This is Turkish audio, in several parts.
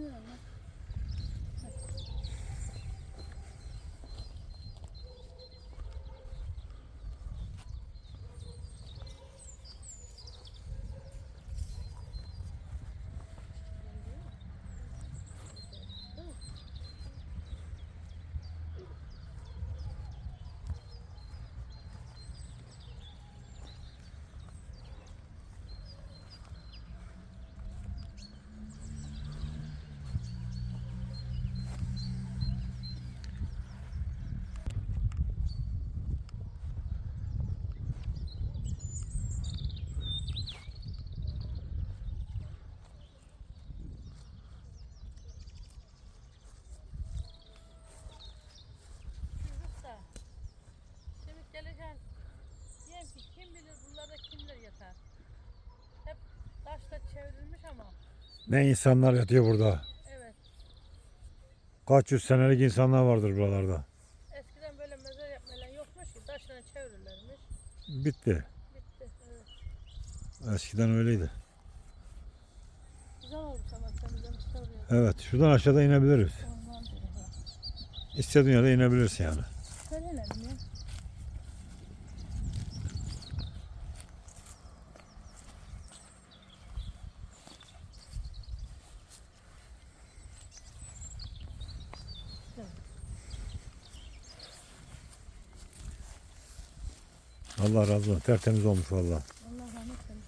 như. Buralarda kimler yatar. Hep taşla çevrilmiş ama. Ne insanlar yatıyor burada. Evet. Kaç yüz senelik insanlar vardır buralarda. Eskiden böyle mezar yapmayan yokmuş ki taşla çevirirlermiş. Bitti. Bitti. Evet. Eskiden öyleydi. Güzel olmuş ama temizlemişler oraya. Evet şuradan aşağıda inebiliriz. İstediğin yere inebilirsin yani. Söylenelim ya. Allah razı olsun. Tertemiz olmuş valla. Allah rahmet eylesin.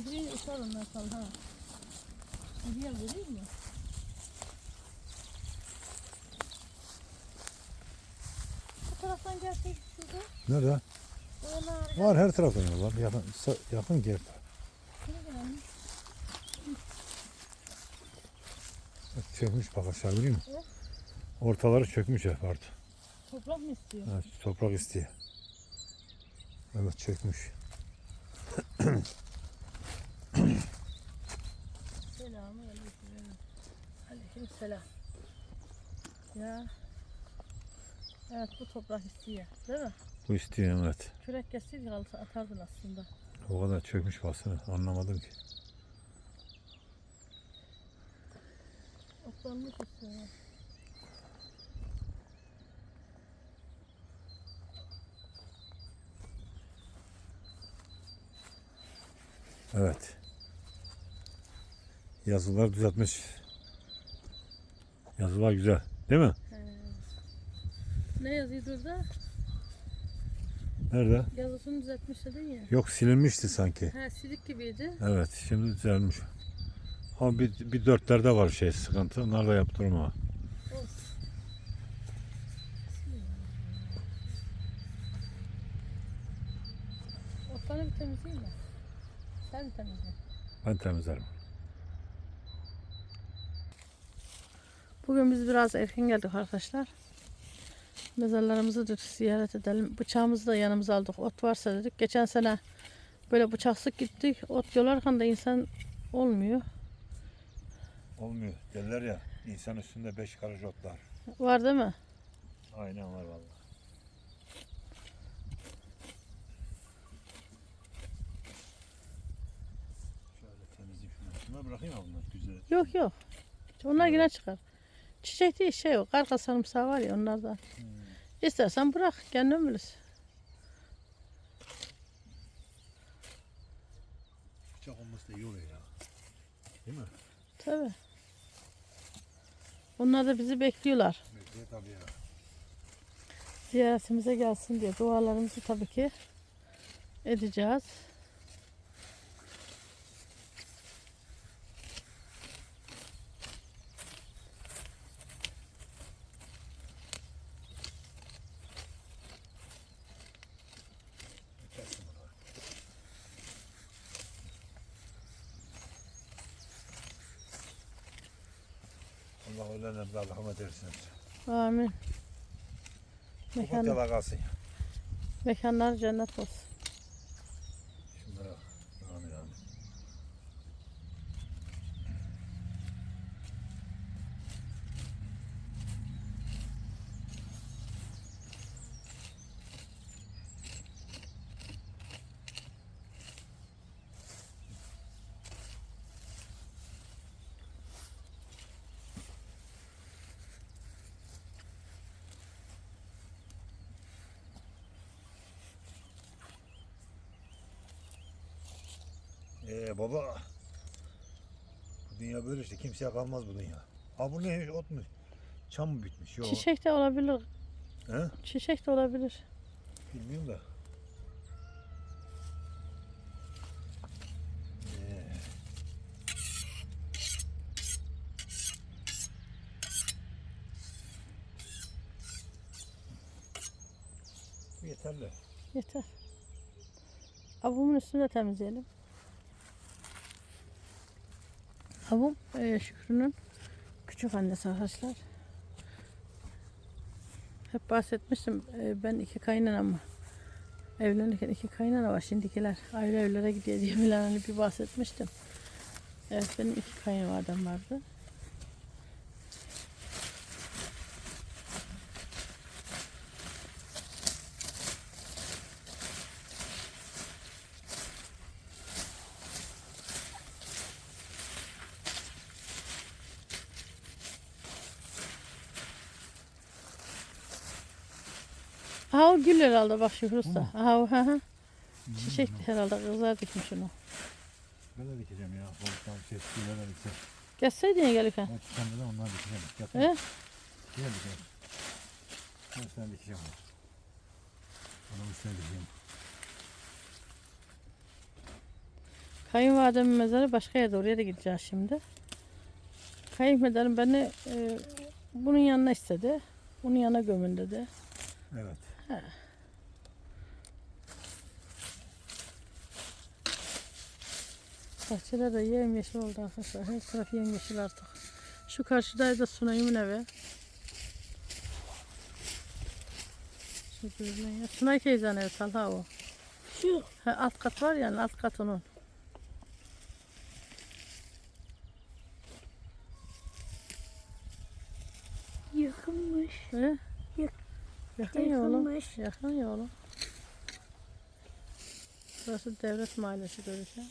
İbriği uçar ondan sonra ha. Vereyim mi? Bu taraftan gelseydik şurada. Nerede? Var her tarafta ya var. Yakın, yakın gelmiş? Çökmüş bak aşağı görüyor musun? Ortaları çökmüş hep artık. Toprak mı istiyor? Evet, toprak istiyor. Evet çökmüş. Selamun aleyküm. Aleyküm selam. Ya. Evet bu toprak istiyor. Değil mi? Bu istiyor evet. Kürek kesseydik alsa atardın aslında. O kadar çökmüş basını anlamadım ki. Otlanmış istiyor. Evet. Yazılar düzeltmiş. Yazılar güzel. Değil mi? He. Ne yazıyor burada? Nerede? Yazısını düzeltmiş dedin ya. Yok silinmişti sanki. He silik gibiydi. Evet şimdi düzelmiş. Ama bir, bir dörtlerde var şey sıkıntı. Onlar da yaptırma. Otlarını bir temizleyeyim mi? Sen mi temizle? Ben temizlerim. Bugün biz biraz erken geldik arkadaşlar. Mezarlarımızı da ziyaret edelim. Bıçağımızı da yanımıza aldık. Ot varsa dedik. Geçen sene böyle bıçaksız gittik. Ot yolarken da insan olmuyor. Olmuyor. Derler ya insan üstünde beş karış otlar. Var değil mi? Aynen var vallahi. Şöyle temizleyeyim şunu. Şuna bırakayım mı bunlar güzel? Yok yok. Onlar yine çıkar. Çiçek değil şey yok. Arka sarımsağı var ya onlardan. İstersen bırak. Kendin bilirsin. Bıçak olması da iyi oluyor ya. Değil mi? Tabii. Onlar da bizi bekliyorlar. Bekliyor tabii ya. ziyaretimize gelsin diye dualarımızı tabii ki edeceğiz. Allah ölenlerimize rahmet eylesin. Amin. Mekan, mekanlar cennet olsun. Şunlara amin amin. İşte baba. Bu dünya böyle işte kimseye kalmaz bu dünya. Ha bu ne ot mu? Çam mı bitmiş? Yok. Çiçek de olabilir. He? Çiçek de olabilir. Bilmiyorum da. Ee. Yeterli. Yeter. Abumun üstünü de temizleyelim. Abum e, Şükrü'nün küçük annesi arkadaşlar. Hep bahsetmiştim. e, ben iki kaynanam evlenirken iki kaynana var. Şimdikiler ayrı evlere gidiyor diye hani bir bahsetmiştim. Evet benim iki kayınvalidem vardı. Aha o gül herhalde bak Usta. mu? Aha o hı hı. Çiçek herhalde kızlar dikmiş onu. Ben de dikeceğim ya. Volkan şey, tüyler de dikeceğim. Geçseydin gelirken. Ben çıkan da onlar dikeceğim. Yapın. He? Gel dikeceğim. Ben sana dikeceğim. Onun üstüne dikeceğim. Kayınvalidemin mezarı başka yerde oraya da gideceğiz şimdi. Kayınpederim beni e, bunun yanına istedi. Bunun yanına gömün dedi. Evet. Bahçeler de yemyeşil oldu arkadaşlar. Her taraf yemyeşil artık. Şu karşıdaydı Sunay'ımın evi. Şu görünen ya. Sunay teyzenin evi Talha o. Şu Ha, alt kat var yani alt kat onun. yıkılmış. He? Yak- Yakın ya oğlum. Yakınmış. Yakın ya oğlum. Burası devlet mahallesi göreceğim.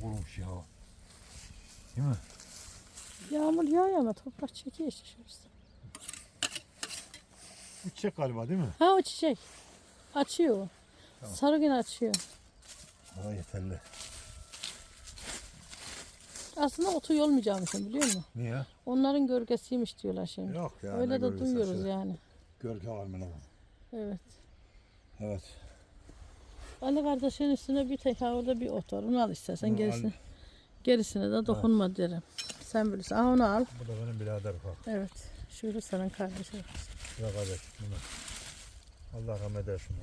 Kurumuş ya. Değil mi? Yağmur yağıyor ama toprak çekiyor işte şurası. Bu çiçek galiba değil mi? Ha o çiçek. Açıyor. o. Tamam. Sarı gün açıyor. Hava yeterli. Aslında otu yolmayacakmışım biliyor musun? Niye? Onların gölgesiymiş diyorlar şimdi. Yok ya. Öyle ne de duyuyoruz aşağı. yani. Gölge var mı lan? Evet. Evet. Ali kardeşin üstüne bir tek ha orada bir ot var. Onu al istersen Onu gerisini. Gerisine de dokunma derim. Sen bilirsin. Ha onu al. Bu da benim birader bak. Evet. Şuuru senin kardeşin. Ya kardeş bunu. Allah rahmet eylesin.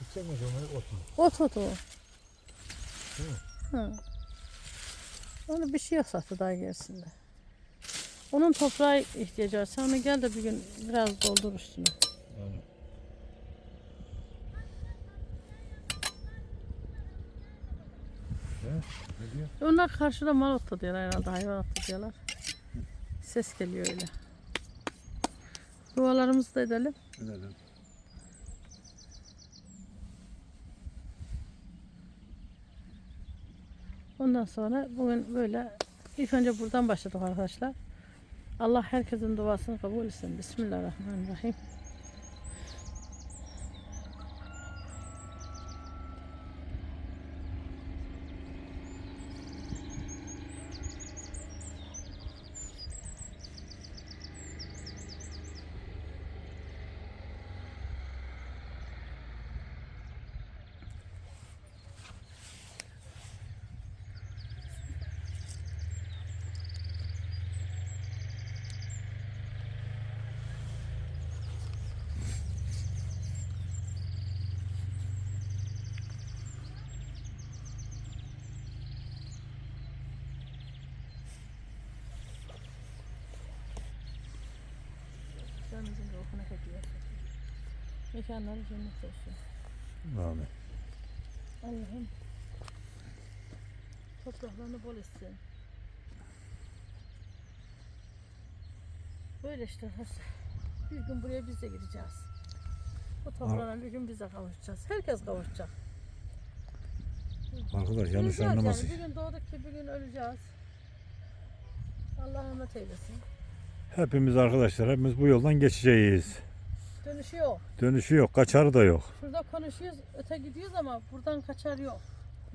Gidecek mi cumhuriyet ot mu? Ot ot o. Değil mi? Hı. Onu bir şey yok zaten daha gerisinde. Onun toprağa ihtiyacı var. Sen onu gel de bir gün biraz doldur üstüne. Yani. Ne? Ne diyor? Onlar karşıda mal otu diyorlar herhalde. Hayvan otu diyorlar. Ses geliyor öyle. Dualarımızı da edelim. Ne dedim? Ondan sonra bugün böyle ilk önce buradan başladık arkadaşlar. Allah herkesin duasını kabul etsin. Bismillahirrahmanirrahim. Hediye. Mekanları cennet olsun. Amin. Allah'ım topraklarını bol etsin. Böyle işte. Bir gün buraya biz de gideceğiz. Bu toprağına bir gün biz de kavuşacağız. Herkes kavuşacak. Arkadaş yanlış anlamasın. Yani. Bir gün doğduk ki bir gün öleceğiz. Allah rahmet eylesin. Hepimiz arkadaşlar hepimiz bu yoldan geçeceğiz. Dönüşü yok. Dönüşü yok, kaçarı da yok. Şurada konuşuyoruz, öte gidiyoruz ama buradan kaçar yok.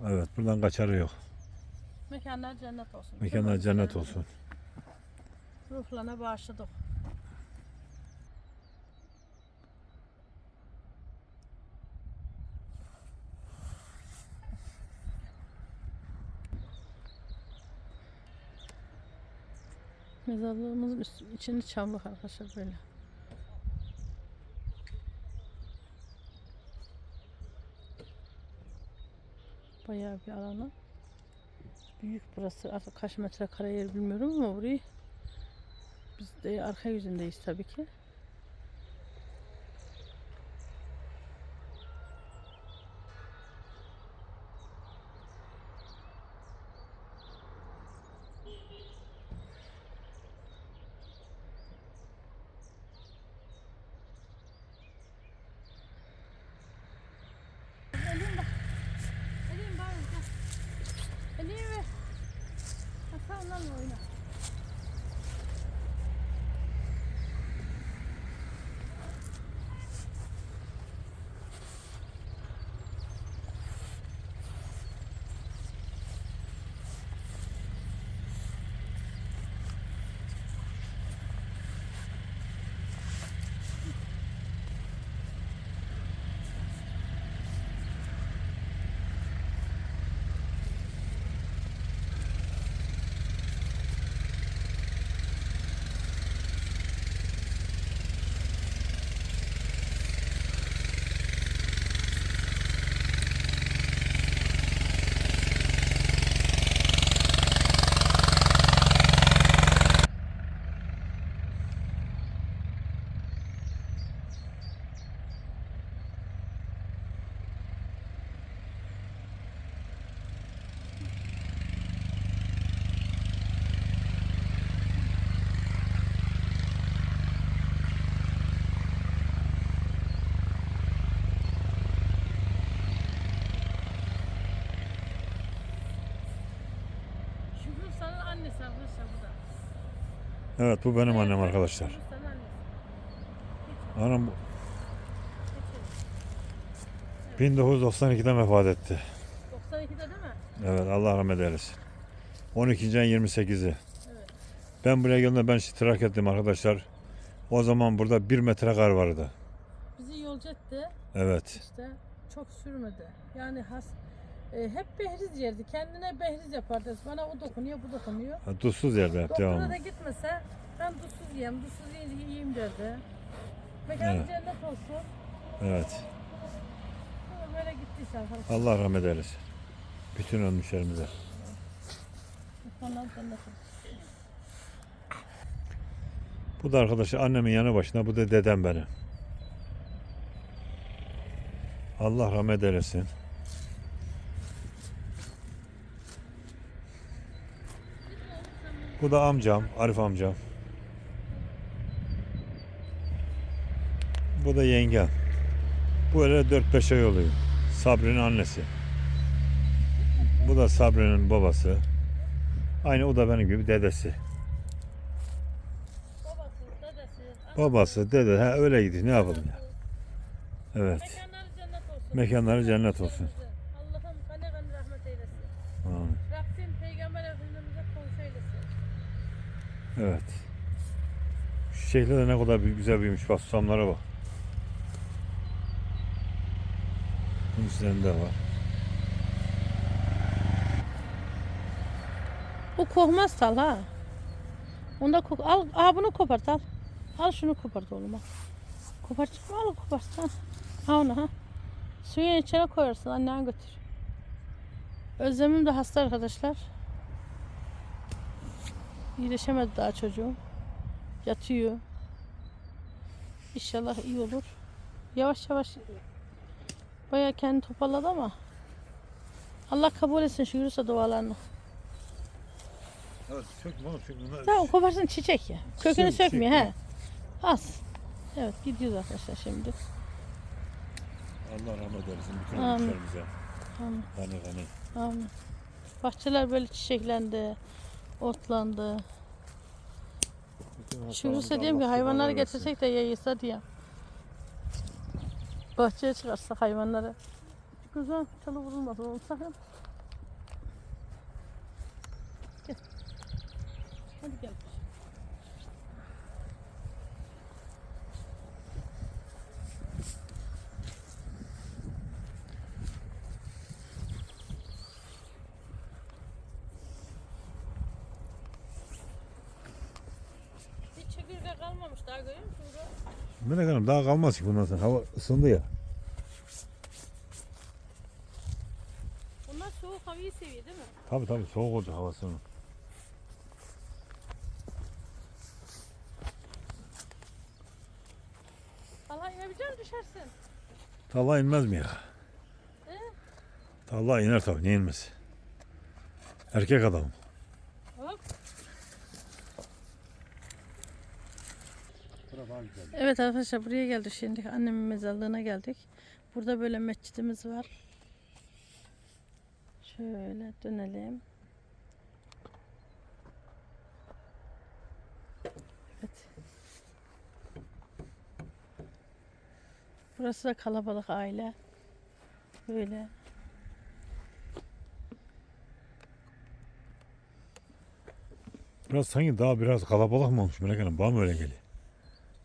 Evet buradan kaçarı yok. Mekanlar cennet olsun. Mekanlar cennet olsun. Ruhlarına bağışladık. Mezarlığımızın üstü, içini çamlık arkadaşlar böyle. Bayağı bir alanı. Büyük burası. Artık kaç metrekare yer bilmiyorum ama burayı biz de arka yüzündeyiz tabii ki. Evet bu benim annem arkadaşlar. Anam Geçelim. 1992'de vefat etti. 92'de değil mi? Evet Allah rahmet eylesin. 12. ayın 28'i. Evet. Ben buraya geldiğimde ben iştirak ettim arkadaşlar. O zaman burada bir metre kar vardı. Bizi yolcu etti. Evet. İşte çok sürmedi. Yani has e, hep behriz yerdi. Kendine behriz yapardı. Bana o dokunuyor, bu dokunuyor. Ha, Tuzsuz yerde hep Doktora devamlı. da gitmese ben tuzsuz yiyeyim, tuzsuz yiyeyim, yiyeyim derdi. Mekan Evet. cennet olsun. Evet. Ama Böyle gittiyse arkadaşlar. Allah rahmet eylesin. Bütün ölmüşlerimize. Mekanlar cennet olsun. Bu da arkadaşlar annemin yanı başında. Bu da dedem benim. Allah rahmet eylesin. Bu da amcam, Arif amcam. Bu da yengem. Bu öyle 4-5 ay oluyor. Sabri'nin annesi. Bu da Sabri'nin babası. Aynı o da benim gibi dedesi. Babası, dedesi, anası, Babası, dede, ha öyle gidiyor. Ne yapalım ya? Evet. Mekanları cennet olsun. Mekanları cennet olsun. Allah'ım gani gani rahmet eylesin. Amin. Rabbim Peygamber Efendimiz'e komşu eylesin. Evet. Şu şekilde de ne kadar güzel büyümüş. Bak susamlara bak. Bunun üzerinde var. Bu kokmaz sal ha. Onda kok al, aa bunu kopart al. Al şunu kopart oğlum al. Kopart al kopart ha. Ha onu ha. Suyun içine koyarsın annen götür. Özlemim de hasta arkadaşlar. İyileşemedi daha çocuğum. Yatıyor. İnşallah iyi olur. Yavaş yavaş bayağı kendini toparladı ama Allah kabul etsin şu yürüse dualarını. Evet, sökme oğlum sökme. Bunlar- Tamam koparsın çiçek ya. Kökünü Çiçek, sökmüyor he. Az. Evet gidiyoruz arkadaşlar şimdi. Allah rahmet eylesin bütün Amin. ölmüşlerimize. Amin. Kanı kanı. Amin. Bahçeler böyle çiçeklendi. Otlandı. Yürüse diyeyim ki hayvanları getirsek de yayılsa diye. Bahçeye çıkarsak hayvanları. Güzel çalı vurulmasın sakın. Gel. Hadi gel. Daha görüyor musun? Burada? Melek Hanım daha kalmaz ki bundan sonra. Hava ısındı ya. Bunlar soğuk havayı seviyor değil mi? Tabi tabi soğuk olacak havası onun. Allah inebilecek misin düşersin? Talla inmez mi ya? He? Talla iner tabi niye inmez? Erkek adam. Hop. Bura daha güzel. Evet arkadaşlar buraya geldik şimdi annemin mezarlığına geldik. Burada böyle mescidimiz var. Şöyle dönelim. Evet. Burası da kalabalık aile. Böyle. Biraz sanki daha biraz kalabalık mı olmuş Melek Hanım? Bana mı öyle geliyor?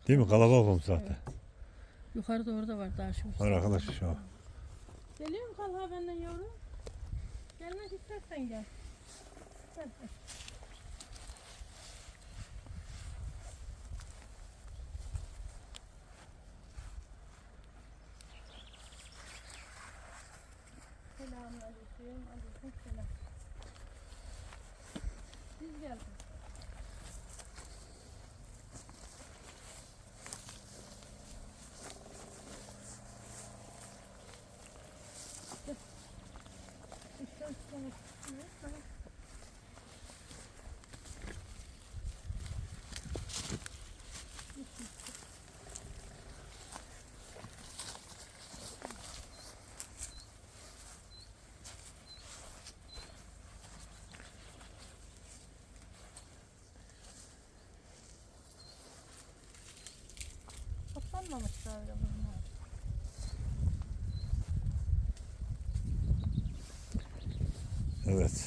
Değil mi? Kalabalık olmuş zaten. Yukarıda orada var daha şu. Var arkadaş şu an. Geliyor mu Talha benden yavrum? Gelmek istersen gel. Gel. Selamünaleyküm. Aleyküm selam. Siz geldin. Daha öyle bunlar. Evet.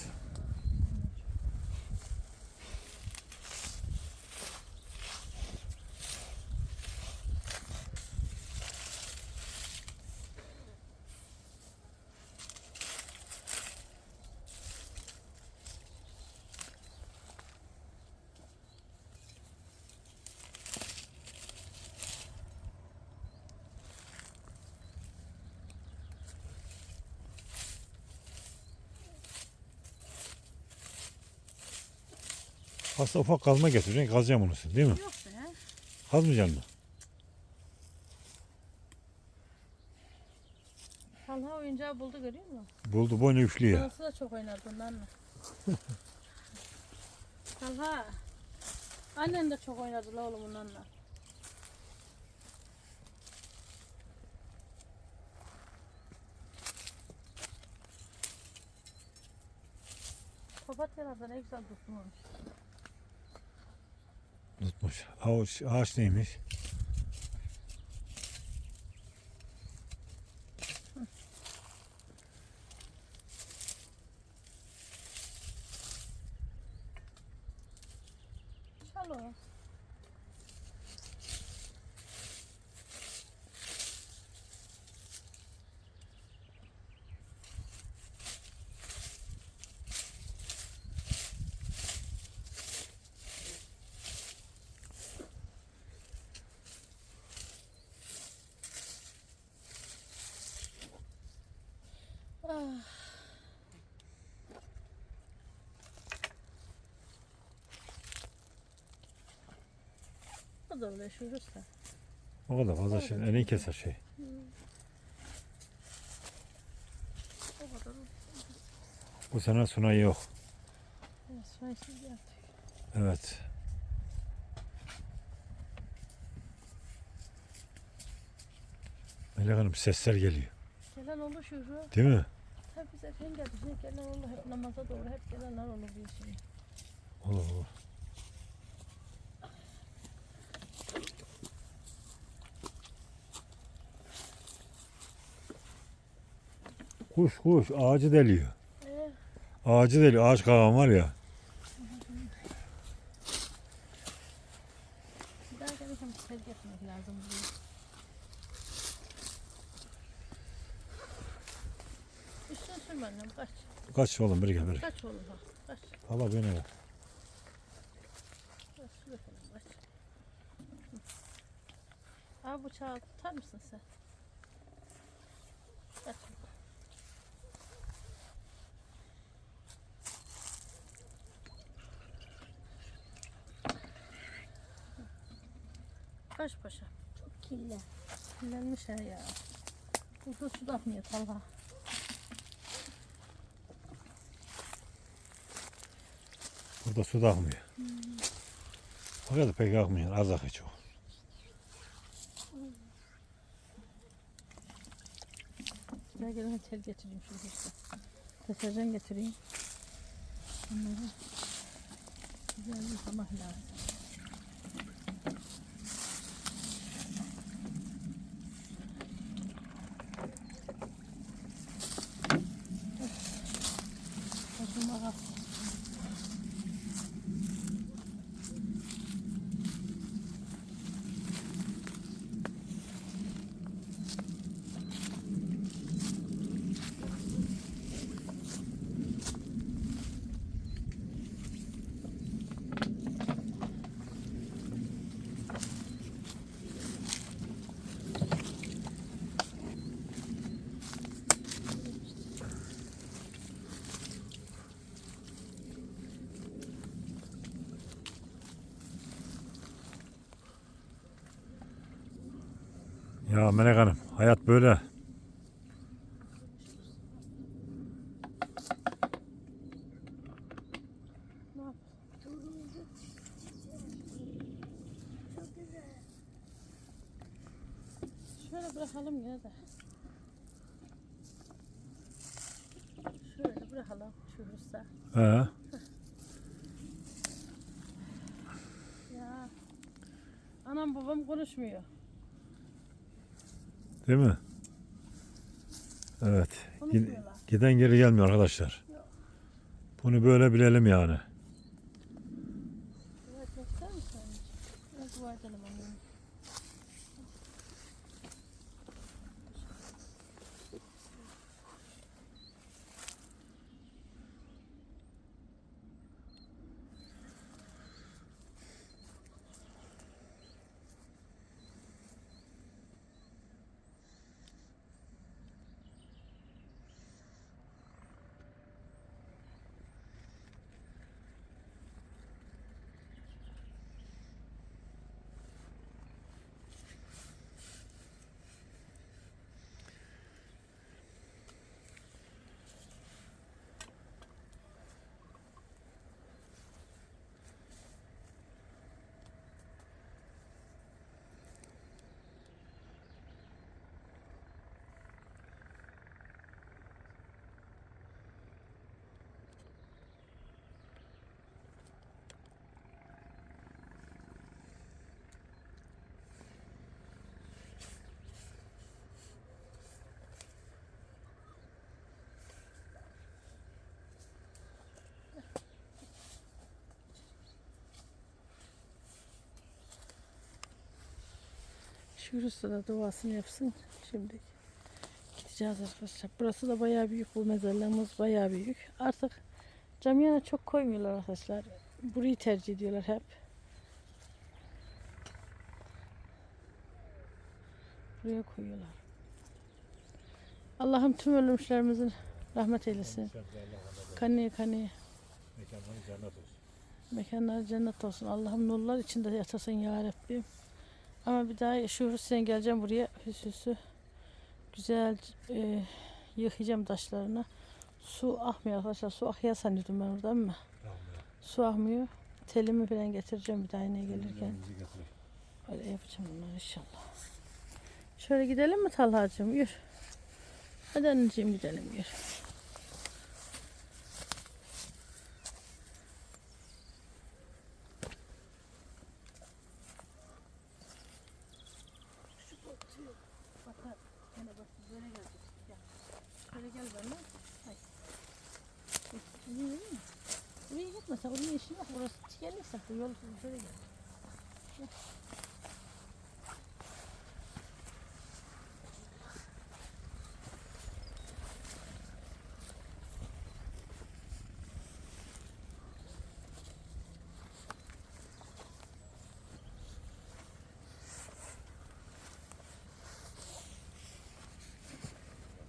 Aslında ufak kazma getireceksin. Kazacağım onu sen, değil mi? Yok be. Kazmayacaksın mı? Talha oyuncağı buldu görüyor musun? Buldu boynu üflüyor. Anası da çok oynar bunlarla. Talha. Annen de çok oynadı la oğlum bunlarla. Papatyalar da ne güzel tutmuş. Tutmuş. Ağaç, ağaç neymiş? O da uğraşıyoruz da. O kadar fazla şey. Elini keser şey. O kadar. Bu sene Sunay yok. Evet, sunaysız geldik. Evet. Melek Hanım sesler geliyor. Gelen olur şuru. Değil mi? Hep biz geldik. Şimdi gelen olur. Hep namaza doğru hep gelenler olur diye şimdi. Olur olur. Kuş kuş ağacı deliyor. Ağacı deliyor. Ağaç kavan var ya. kaç. Kaç oğlum bir gel bir. Kaç oğlum ha. Kaç. Hala beni. Hı. Abi bıçağı tutar mısın sen? Kaç. Kaç paşa. Çok kirli. Kirlenmiş ha ya. Burada su da akmıyor Talha. Burada su da akmıyor. Fakat pek akmıyor. Az akıyor çok. Gel gelin tel getireyim şurada işte. Deterjan getireyim. Bunları güzel yıkamak lazım. Oh. Ya Melek Hanım hayat böyle. Şöyle bırakalım yine de. Şöyle bırakalım hırsa. He. Ya. Anam babam konuşmuyor. Değil mi? Evet. Giden geri gelmiyor arkadaşlar. Bunu böyle bilelim yani. Dua etmek ister misin anneciğim? Biraz dua edelim anneme. Şu hırsa da duasını yapsın. Şimdi gideceğiz arkadaşlar. Burası da bayağı büyük. Bu mezarlığımız bayağı büyük. Artık camiyana çok koymuyorlar arkadaşlar. Burayı tercih ediyorlar hep. Buraya koyuyorlar. Allah'ım tüm ölmüşlerimizin rahmet eylesin. Kani kani mekanları cennet olsun. Allah'ım nurlar içinde yatasın ya Rabbim. Ama bir daha şu Hüseyin geleceğim buraya. Hüsüsü güzel e, yıkayacağım taşlarını. Su akmıyor arkadaşlar. Su akıyor sanıyordum ben orada ama su akmıyor. Telimi falan getireceğim bir daha yine gelirken. Öyle yapacağım bunları inşallah. Şöyle gidelim mi Talha'cığım? Yürü. Hadi anneciğim gidelim yürü. Bakar, gene bak böyle gelecek. Gel. Şöyle gel benimle. Hay. Niye mi? Sen oraya işin yok. Burası gelirse bu yol şöyle. Gel.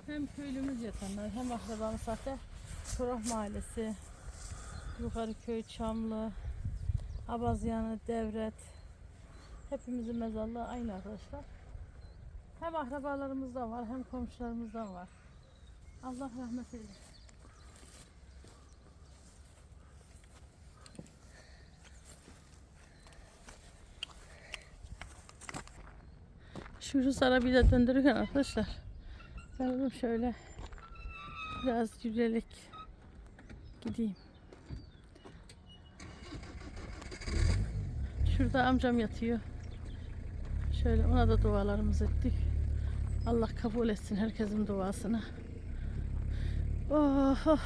Hem köylümüz yatanlar hem akrabamız zaten Çorak Mahallesi, Yukarı Köy, Çamlı, Abazyanı, Devret. Hepimizin mezarlığı aynı arkadaşlar. Hem akrabalarımızdan var hem komşularımızdan var. Allah rahmet eylesin. Şu bir de döndürürken arkadaşlar dedim şöyle biraz yürüyerek gideyim. Şurada amcam yatıyor. Şöyle ona da dualarımızı ettik. Allah kabul etsin herkesin duasını. Oh, oh.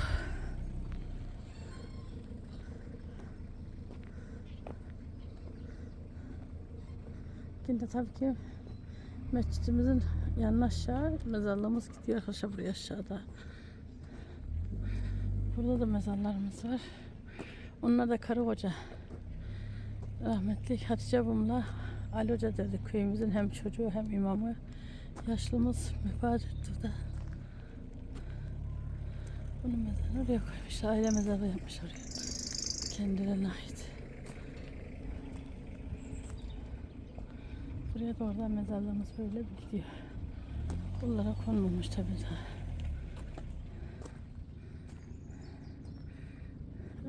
Şimdi tabii ki mescidimizin yanına aşağı mezarlığımız gidiyor arkadaşlar buraya aşağıda. Burada da mezarlarımız var. Onlar da karı hoca. Rahmetli Hatice abimle Ali Hoca dedi köyümüzün hem çocuğu hem imamı. Yaşlımız vefat etti da. Bunun mezarını oraya koymuşlar. Aile mezarı yapmış oraya. Kendilerine ait. Buraya da oradan mezarlığımız böyle gidiyor. Bunlara konulmuş tabii daha.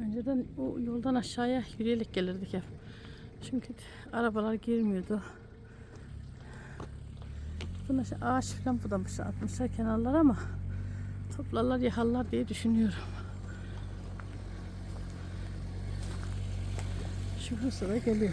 Önceden o yoldan aşağıya yürüyerek gelirdik hep. Çünkü arabalar girmiyordu. Buna işte ağaç falan budamışlar, atmışlar kenarlara ama toplarlar yakarlar diye düşünüyorum. Şu Bursa da geliyor.